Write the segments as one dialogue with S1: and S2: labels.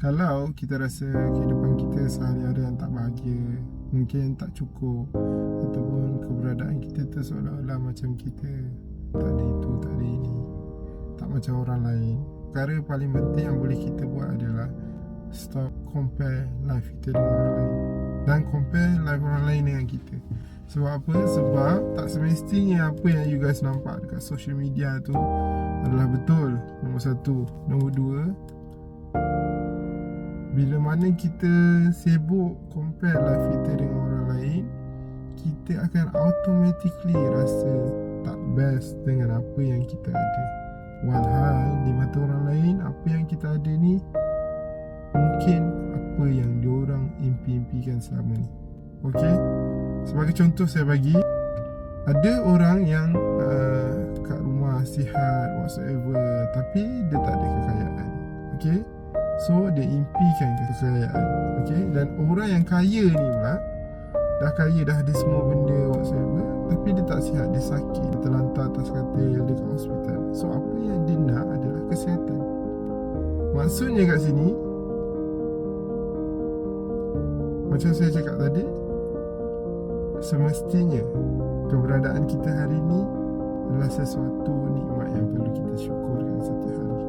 S1: Kalau kita rasa kehidupan kita sehari-hari yang tak bahagia Mungkin tak cukup Ataupun keberadaan kita tu seolah-olah macam kita Tak ada itu, tak ada ini Tak macam orang lain. Perkara paling penting yang boleh kita buat adalah Stop compare life kita dengan orang lain. Dan compare life orang lain dengan kita. Sebab apa? Sebab tak semestinya apa yang you guys nampak dekat social media tu Adalah betul. Nombor satu. Nombor dua bila mana kita sibuk compare life kita dengan orang lain Kita akan automatically rasa tak best dengan apa yang kita ada. Walhal di mata orang lain apa yang kita ada ni Mungkin apa yang diorang impi-impikan selama ni. Okay Sebagai contoh saya bagi Ada orang yang uh, kat rumah sihat whatsoever Tapi dia tak ada kekayaan. Okay So dia impikan kekayaan Okay? Dan orang yang kaya ni pula Dah kaya dah ada semua benda whatsoever Tapi dia tak sihat Dia sakit Dia terlantar atas katil Dekat hospital. So apa yang dia nak adalah kesihatan. Maksudnya kat sini Macam saya cakap tadi Semestinya Keberadaan kita hari ni Adalah sesuatu nikmat yang perlu kita syukurkan setiap hari.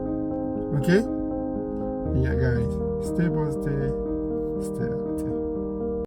S1: Okay Ingat guys, stay positive, stay.